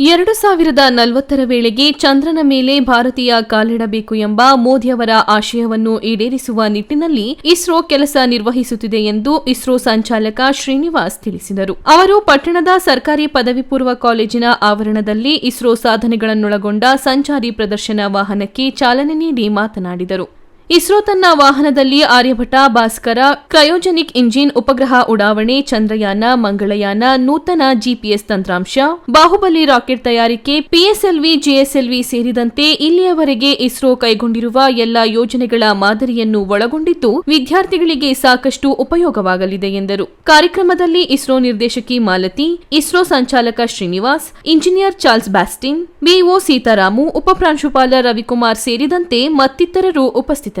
ಎರಡು ಸಾವಿರದ ನಲವತ್ತರ ವೇಳೆಗೆ ಚಂದ್ರನ ಮೇಲೆ ಭಾರತೀಯ ಕಾಲಿಡಬೇಕು ಎಂಬ ಮೋದಿಯವರ ಆಶಯವನ್ನು ಈಡೇರಿಸುವ ನಿಟ್ಟಿನಲ್ಲಿ ಇಸ್ರೋ ಕೆಲಸ ನಿರ್ವಹಿಸುತ್ತಿದೆ ಎಂದು ಇಸ್ರೋ ಸಂಚಾಲಕ ಶ್ರೀನಿವಾಸ್ ತಿಳಿಸಿದರು. ಅವರು ಪಟ್ಟಣದ ಸರ್ಕಾರಿ ಪದವಿ ಪೂರ್ವ ಕಾಲೇಜಿನ ಆವರಣದಲ್ಲಿ ಇಸ್ರೋ ಸಾಧನೆಗಳನ್ನೊಳಗೊಂಡ ಸಂಚಾರಿ ಪ್ರದರ್ಶನ ವಾಹನಕ್ಕೆ ಚಾಲನೆ ನೀಡಿ ಮಾತನಾಡಿದರು. ಇಸ್ರೋ ತನ್ನ ವಾಹನದಲ್ಲಿ ಆರ್ಯಭಟ, ಭಾಸ್ಕರ, ಕ್ರಯೋಜೆನಿಕ್ ಇಂಜಿನ್ ಉಪಗ್ರಹ ಉಡಾವಣೆ, ಚಂದ್ರಯಾನ, ಮಂಗಳಯಾನ, ನೂತನ ಜಿಪಿಎಸ್ ತಂತ್ರಾಂಶ, ಬಾಹುಬಲಿ ರಾಕೆಟ್ ತಯಾರಿಕೆ, ಪಿಎಸ್ಎಲ್ವಿ, ಜಿಎಸ್ಎಲ್ವಿ ಸೇರಿದಂತೆ ಇಲ್ಲಿಯವರೆಗೆ ಇಸ್ರೋ ಕೈಗೊಂಡಿರುವ ಎಲ್ಲ ಯೋಜನೆಗಳ ಮಾದರಿಯನ್ನು ಒಳಗೊಂಡಿದ್ದು ವಿದ್ಯಾರ್ಥಿಗಳಿಗೆ ಸಾಕಷ್ಟು ಉಪಯೋಗವಾಗಲಿದೆ ಎಂದರು. ಕಾರ್ಯಕ್ರಮದಲ್ಲಿ ಇಸ್ರೋ ನಿರ್ದೇಶಕಿ ಮಾಲತಿ, ಇಸ್ರೋ ಸಂಚಾಲಕ Srinivas, engineer Charles Bastin, BO Seetharamu ಉಪಪ್ರಾಂಶುಪಾಲ Ravikumar ಸೇರಿದಂತೆ ಮತ್ತಿತರರು ಉಪಸ್ಥಿತರಿದ್ದರು.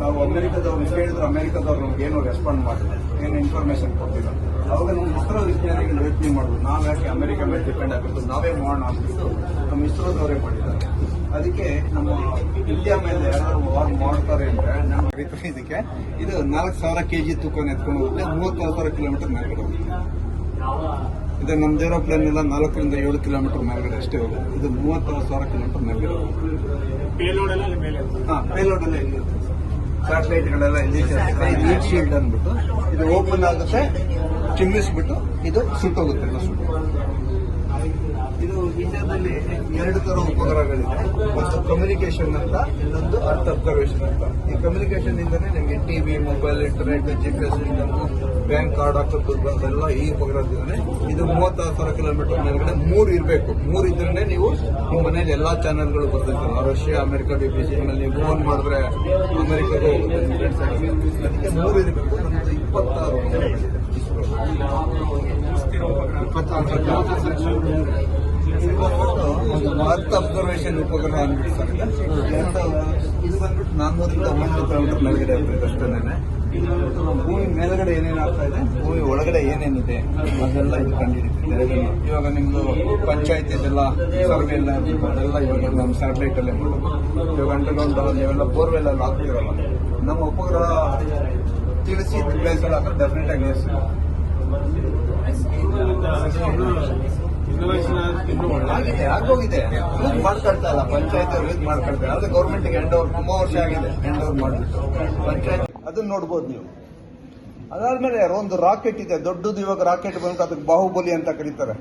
ನಾವು ಅಮೆರಿಕದವ್ರು ಕೇಳಿದ್ರೆ ಅಮೆರಿಕದವ್ರು ನಮ್ಗೆ ಏನು ರೆಸ್ಪಾಂಡ್ ಮಾಡಿಲ್ಲ ಏನು ಇನ್ಫಾರ್ಮೇಶನ್ ಕೊಟ್ಟಿಲ್ಲ. ಅವಾಗ ನಮ್ಮ ಇಸ್ರೋ ವಿಜ್ಞಾನಿಗಳು ಯೋಚನೆ ಮಾಡೋದು ನಾವು ಯಾಕೆ ಅಮೆರಿಕ ಮೇಲೆ ಡಿಪೆಂಡ್ ಆಗಬೇಕು ನಾವೇ ಮಾಡೋಣ ಅಂದ್ಬಿಟ್ಟು ನಮ್ಮ ಇಸ್ರೋದವರೇ ಮಾಡಿದ್ದಾರೆ. ಅದಕ್ಕೆ ನಮ್ಮ ಇಂಡಿಯಾ ಮೇಲೆ ಯಾರು ವಾರ್ ಮಾಡ್ತಾರೆ ಅಂದ್ರೆ ನಮ್ಮ ಅಭಿಪ್ರಾಯ ಇದಕ್ಕೆ ಇದು ನಾಲ್ಕು ಸಾವಿರ ಕೆಜಿ ತೂಕನ ಎತ್ಕೊಂಡು ಹೋಗುತ್ತೆ ಮೂವತ್ತು ಸಾವಿರ ಕಿಲೋಮೀಟರ್ ಮೇಲ್ಗಡೆ ಹೋಗುತ್ತೆ. ಇದು ನಮ್ದು ಏರೋಪ್ಲೇನ್ ಎಲ್ಲ ನಾಲ್ಕರಿಂದ ಏಳು ಕಿಲೋಮೀಟರ್ ಮೇಲ್ಗಡೆ ಅಷ್ಟೇ ಹೋಗುತ್ತೆ. ಇದು ಮೂವತ್ತಾರು ಸಾವಿರ ಕಿಲೋಮೀಟರ್ ಮೇಲ್ಗಡೆ ಹೋಗುತ್ತೆ. ಪೇಲೋಡ್ ಎಲ್ಲ ಅಲ್ಲಿ ಮೇಲೆ ಹಾ ಪೇಲೋಡ್ ಎಲ್ಲ ಇಲ್ಲಿ ಸ್ಯಾಟಲೈಟ್ಗಳೆಲ್ಲ ಹೀಟ್ ಶೀಲ್ಡ್ ಅಂದ್ಬಿಟ್ಟು ಇದು ಓಪನ್ ಆಗುತ್ತೆ ಚಿಮ್ಮಿಸ್ಬಿಟ್ಟು ಇದು ಸುಟ್ಟೋಗುತ್ತೆ ಎಲ್ಲ ಸುಟ್ಟು. ಇದು ಇಂಡಿಯಾದಲ್ಲಿ ಎರಡು ತರ ಉಪಗ್ರಹಗಳಿವೆ ಒಂದು ಕಮ್ಯುನಿಕೇಶನ್ ಅಂತ, ಇನ್ನೊಂದು ಅರ್ಥ ಅಬ್ಸರ್ವೇಷನ್ ಅಂತ. ಈ ಕಮ್ಯುನಿಕೇಶನ್ ಇಂದನೇ ನಿಮಗೆ TV mobile internet G P bank card ಹಾಕೋದು ಅದೆಲ್ಲ ಈ ಉಪಗ್ರಹದಿಂದಾನೆ. ಇದು ಮೂವತ್ತಾರು ಸಾವಿರ ಕಿಲೋಮೀಟರ್ ಮೇಲ್ಗಡೆ ಮೂರು ಇರಬೇಕು. ಮೂರು ಇದ್ರೆ ನೀವು ನಿಮ್ಮ ಮನೇಲಿ ಎಲ್ಲಾ ಚಾನೆಲ್ಗಳು ಬರ್ತಿರ್ತಾರೆ ರಷ್ಯಾ ಅಮೆರಿಕ ಸಿ ನೀವು ಫೋನ್ ಮಾಡಿದ್ರೆ ಅಮೆರಿಕಗೆ ಅದಕ್ಕೆ ಮೂರು ಇರಬೇಕು. ಇಪ್ಪತ್ತಾರು. ಅರ್ತ್ ಅಬ್ಸರ್ವೇಷನ್ ಉಪಗ್ರಹ ಇದು ಬಂದ್ಬಿಟ್ಟು ನಾನ್ನೂರಿಂದ ಒಂಬೈನೂರು ಕಿಲೋಮೀಟರ್ ಮೇಲ್ಗಡೆ ಅಷ್ಟೇನೆ ಭೂಮಿ ಮೇಲ್ಗಡೆ ಏನೇನು ಆಗ್ತಾ ಇದೆ? ಭೂಮಿ ಒಳಗಡೆ ಏನೇನಿದೆ? ಅದೆಲ್ಲ ಇದು ಕಂಡುಹಿಡಿತಿದೆ ಇವಾಗ ನಿಮ್ದು ಪಂಚಾಯತ್ ಇದೆಲ್ಲ, ಸರ್ವೆ ಎಲ್ಲ ಅದೆಲ್ಲ ಇವಾಗ ನಮ್ಮ ಸ್ಯಾಟಲೈಟ್ ಅಲ್ಲೇ ಮಾಡೋದು ಇವಾಗ ಅಂಡರ್ಗ್ರೌಂಡ್ ನೀವೆಲ್ಲ ಬೋರ್ವೆಲ್ ಎಲ್ಲ ಆಗ್ತಿರಲ್ಲ ನಮ್ಮ ಉಪಗ್ರಹ ತಿಳಿಸಿ ಪ್ಲೇಸ್ ಎಲ್ಲ ಡೆಫಿನೆಟ್ ಆಗಿ ಆಗಿದೆ, ಆಗೋಗಿದೆ. ಯೂಸ್ ಮಾಡ್ಕೊಳ್ತಾ ಇಲ್ಲ, ಪಂಚಾಯತ್ ಯೂಸ್ ಮಾಡ್ಕೊಳ್ತಾರೆ. ಆದ್ರೆ ಗೌರ್ಮೆಂಟ್ ಎಂಡ್ ಓವರ್ ತುಂಬಾ ವರ್ಷ ಆಗಿದೆ ಎಂಡ್ ಓವರ್ ಮಾಡ್ಬಿಟ್ಟು. ಪಂಚಾಯತ್ ಅದನ್ನ ನೋಡ್ಬೋದು ನೀವು. ಅದಾದ್ಮೇಲೆ ಒಂದು ರಾಕೆಟ್ ಇದೆ, ದೊಡ್ಡದು ಇವಾಗ ರಾಕೆಟ್ ಬಂದು ಅದಕ್ಕೆ ಬಾಹುಬಲಿ ಅಂತ ಕರೀತಾರೆ.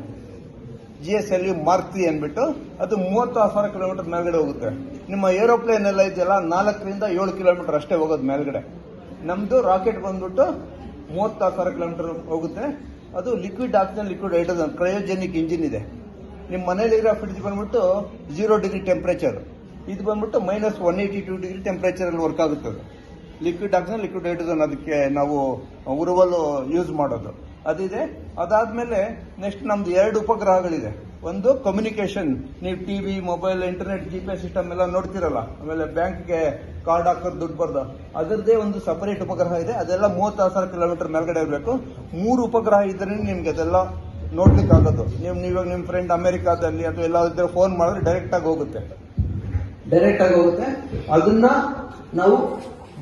ಜಿ ಎಸ್ ಎಲ್ ಮಾರ್ತಿ ಅಂದ್ಬಿಟ್ಟು ಅದು ಮೂವತ್ತು ಸಾವಿರ ಕಿಲೋಮೀಟರ್ ಮೇಲ್ಗಡೆ ಹೋಗುತ್ತೆ. ನಿಮ್ಮ ಏರೋಪ್ಲೇನ್ ಎಲ್ಲ ಇದೆಯಲ್ಲ, ನಾಲ್ಕರಿಂದ ಏಳು ಕಿಲೋಮೀಟರ್ ಅಷ್ಟೇ ಹೋಗೋದು ಮೇಲ್ಗಡೆ. ನಮ್ದು ರಾಕೆಟ್ ಬಂದ್ಬಿಟ್ಟು ಮೂವತ್ತಾರು ಕಿಲೋಮೀಟರ್ ಹೋಗುತ್ತೆ. ಅದು liquid oxygen liquid hydrogen cryogenic engine ಇದೆ. ನಿಮ್ಮ ಮನೇಲಿರೋ ಫ್ರಿಡ್ಜ್ ಬಂದ್ಬಿಟ್ಟು ಜೀರೋ ಡಿಗ್ರಿ ಟೆಂಪರೇಚರ್ ಇದು ಬಂದ್ಬಿಟ್ಟು minus one eighty two degree temperature ಅಲ್ಲಿ ವರ್ಕ್ ಆಗುತ್ತೆ ಅದು. ಲಿಕ್ವಿಡ್ ಆಕ್ಸಿಜನ್ ಲಿಕ್ವಿಡ್ ಹೈಡ್ರೋಜನ್ ಅದಕ್ಕೆ ನಾವು ಉರುವಲು ಯೂಸ್ ಮಾಡೋದು. ಅದಿದೆ. ಅದಾದ್ಮೇಲೆ ನೆಕ್ಸ್ಟ್ ನಮ್ದು ಎರಡು ಉಪಗ್ರಹಗಳಿದೆ. ಒಂದು ಕಮ್ಯುನಿಕೇಶನ್ ನೀವು TV mobile internet G P system ಎಲ್ಲ ನೋಡ್ತಿರಲ್ಲ, ಆಮೇಲೆ ಬ್ಯಾಂಕ್ಗೆ ಕಾರ್ಡ್ ಹಾಕೋದು, ದುಡ್ಡು ಬರ್ದು, ಅದರದ್ದೇ ಒಂದು ಸಪರೇಟ್ ಉಪಗ್ರಹ ಇದೆ. ಅದೆಲ್ಲ ಮೂವತ್ತಾರು ಸಾವಿರ ಕಿಲೋಮೀಟರ್ ಮೇಲ್ಗಡೆ ಇರಬೇಕು. ಮೂರು ಉಪಗ್ರಹ ಇದ್ರೆ ನಿಮ್ಗೆ ಅದೆಲ್ಲ ನೋಡ್ಲಿಕ್ಕೆ ಆಗೋದು ನೀವು ನೀವಾಗ ನಿಮ್ಮ ಫ್ರೆಂಡ್ ಅಮೆರಿಕಾದಲ್ಲಿ ಅಥವಾ ಎಲ್ಲ ಇದ್ರೆ ಫೋನ್ ಮಾಡಿದ್ರೆ ಡೈರೆಕ್ಟ್ ಆಗಿ ಹೋಗುತ್ತೆ. ಡೈರೆಕ್ಟ್ ಆಗಿ ಹೋಗುತ್ತೆ. ಅದನ್ನ ನಾವು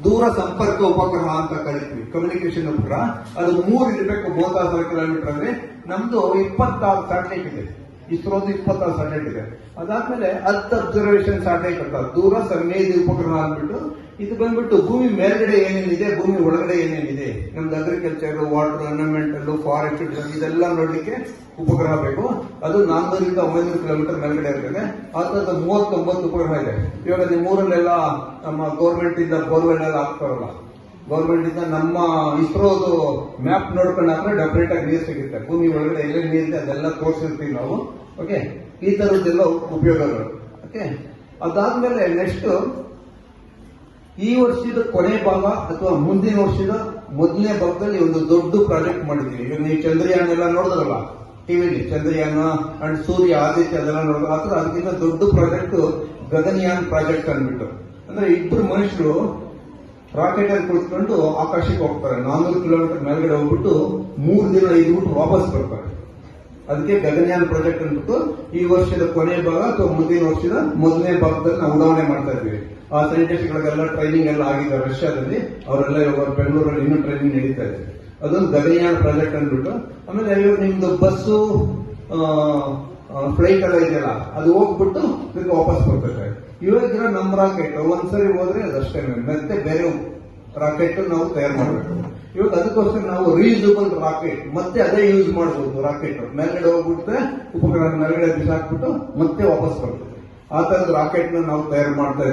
ದೂರ ಸಂಪರ್ಕ ಉಪಗ್ರಹ ಅಂತ ಕರಿತೀವಿ. ಕಮ್ಯುನಿಕೇಶನ್ ಉಪಗ್ರಹ. ಅದು ಮೂರು ಇರಬೇಕು, ಮೂವತ್ತಾರು ಸಾವಿರ ಕಿಲೋಮೀಟರ್ ಅಂದ್ರೆ ನಮ್ದು ಇಪ್ಪತ್ತಾರು ಸ್ಯಾಟಲೈಟ್ ಇದೆ. ಇಸ್ರೋದು ಇಪ್ಪತ್ತಾರು ಸ್ಯಾಟಲೈಟ್ ಇದೆ. ಅದಾದ್ಮೇಲೆ ಅರ್ತ್ ಅಬ್ಸರ್ವೇಷನ್ ಸ್ಯಾಟಲೈಟ್ ಅಂತ, ದೂರ ಸರ್ಮೇದಿ ಉಪಗ್ರಹ ಅಂದ್ಬಿಟ್ಟು, ಇದು ಬಂದ್ಬಿಟ್ಟು ಭೂಮಿ ಮೇಲ್ಗಡೆ ಏನೇನಿದೆ, ಭೂಮಿ ಒಳಗಡೆ ಏನೇನಿದೆ? ನಮ್ದು ಅಗ್ರಿಕಲ್ಚರ್ ವಾಟರ್ ಎನ್ವೈರನ್ಮೆಂಟಲ್ ಫಾರೆಸ್ಟ್ ಇದೆಲ್ಲ ನೋಡ್ಲಿಕ್ಕೆ ಉಪಗ್ರಹ ಬೇಕು. ಅದು ನಾನ್ನೂರಿಂದ ಒಂಬೈನೂರು ಕಿಲೋಮೀಟರ್ ಮೇಲ್ಗಡೆ ಇರ್ತದೆ. ಅದ್ರದ್ದು ಮೂವತ್ತೊಂಬತ್ತು ಉಪಗ್ರಹ ಇದೆ. ಇವಾಗ ನಿಮ್ಮ ಊರಲ್ಲೆಲ್ಲ ನಮ್ಮ ಗೌರ್ಮೆಂಟ್ ಇಂದ ಬೋರ್ವೆಲ್ ಎಲ್ಲ ಹಾಕ್ತಾರಲ್ಲ ಗೌರ್ಮೆಂಟ್ ಇಂದ ನಮ್ಮ ಇಸ್ರೋದು ಮ್ಯಾಪ್ ನೋಡ್ಕೊಂಡು ಹಾಕಿದ್ರೆ ಡೆಫಿನೆಟ್ ಆಗಿ ನೀರು ಸಿಗುತ್ತೆ. ಭೂಮಿ ಒಳಗಡೆ ಎಲ್ಲೇ ನೀರಿದೆ ಅದೆಲ್ಲ ತೋರಿಸಿರ್ತೀವಿ ನಾವು. ಓಕೆ ಈ ತರದ್ದೆಲ್ಲ ಉಪಯೋಗಗಳು ಓಕೆ ಅದಾದ್ಮೇಲೆ ನೆಕ್ಸ್ಟ್ ಈ ವರ್ಷದ ಕೊನೆ ಭಾಗ ಅಥವಾ ಮುಂದಿನ ವರ್ಷದ ಮೊದಲನೇ ಭಾಗದಲ್ಲಿ ಒಂದು ದೊಡ್ಡ ಪ್ರಾಜೆಕ್ಟ್ ಮಾಡಿದ್ದೀವಿ ಇವಾಗ ನೀವು ಚಂದ್ರಯಾನ ಎಲ್ಲ ನೋಡಿದ್ರಲ್ಲ? ಟಿವಿಲಿ ಚಂದ್ರಯಾನ ಅಂಡ್ ಸೂರ್ಯ, ಆದಿತ್ಯ ಅದೆಲ್ಲ ನೋಡಿದ್ರು ಆ ಥರ ಅದಕ್ಕಿಂತ ದೊಡ್ಡ ಪ್ರಾಜೆಕ್ಟ್ ಗಗನಯಾನ್ ಪ್ರಾಜೆಕ್ಟ್ ಅಂದ್ಬಿಟ್ಟು. ಅಂದ್ರೆ ಇಬ್ಬರು ಮನುಷ್ಯರು ರಾಕೆಟ್ ಅಲ್ಲಿ ಕುಳಿತುಕೊಂಡು ಆಕಾಶಕ್ಕೆ ಹೋಗ್ತಾರೆ. ನಾನ್ನೂರು ಕಿಲೋಮೀಟರ್ ಮೇಲ್ಗಡೆ ಹೋಗ್ಬಿಟ್ಟು ಮೂರು ದಿನ ಇದ್ಬಿಟ್ಟು ವಾಪಸ್ ಬರ್ತಾರೆ. ಅದಕ್ಕೆ ಗಗನಯಾನ್ ಪ್ರಾಜೆಕ್ಟ್ ಅಂದ್ಬಿಟ್ಟು ಈ ವರ್ಷದ ಕೊನೆಯ ಭಾಗ ಅಥವಾ ಮುಂದಿನ ವರ್ಷದ ಮೊದಲನೇ ಭಾಗದಲ್ಲಿ ನಾವು ಉಡಾವಣೆ ಮಾಡ್ತಾ ಇದ್ವಿ ಆ ಸೈಂಟಿಸ್ಟ್ ಗಳಿಗೆಲ್ಲ ಟ್ರೈನಿಂಗ್ ಎಲ್ಲ ಆಗಿದೆ ರಷ್ಯಾದಲ್ಲಿ, ಅವರೆಲ್ಲ ಇವಾಗ ಬೆಂಗಳೂರಲ್ಲಿ ಇನ್ನೂ ಟ್ರೈನಿಂಗ್ ನಡೀತಾ ಇದೆ. ಅದೊಂದು ಗಗನಯಾನ ಪ್ರಾಜೆಕ್ಟ್ ಅಂದ್ಬಿಟ್ಟು, ಆಮೇಲೆ ನಿಮ್ದು ಬಸ್ಸು ಫ್ಲೈಟ್ ಎಲ್ಲ ಇದೆಯಲ್ಲ, ಅದು ಹೋಗ್ಬಿಟ್ಟು ತಿರ್ಗಿ ವಾಪಸ್ ಬರ್ತಾರೆ ಇವಾಗಿರೋ ನಮ್ಮ ರಾಕೆಟ್ ಒಂದ್ಸರಿ ಹೋದ್ರೆ ಅದಷ್ಟೇ ಮತ್ತೆ ಬೇರೆ ರಾಕೆಟ್ ನಾವು ತಯಾರು ಮಾಡಬೇಕು. ಇವಾಗ ಅದಕ್ಕೋಸ್ಕರ ನಾವು ರೀಯೂಸಬಲ್ ರಾಕೆಟ್ ಮತ್ತೆ ಅದೇ ಯೂಸ್ ಮಾಡಬಹುದು ರಾಕೆಟ್ ಮೇಲ್ಗಡೆ ಹೋಗ್ಬಿಟ್ರೆ, ಉಪಕರಣ ಮೇಲ್ಗಡೆ ಬಿಸಾಕ್ಬಿಟ್ಟು ಮತ್ತೆ ವಾಪಸ್ ಬರ್ತದೆ ಆ ತರದ ರಾಕೆಟ್ ನಾವು ತಯಾರು ಮಾಡ್ತಾ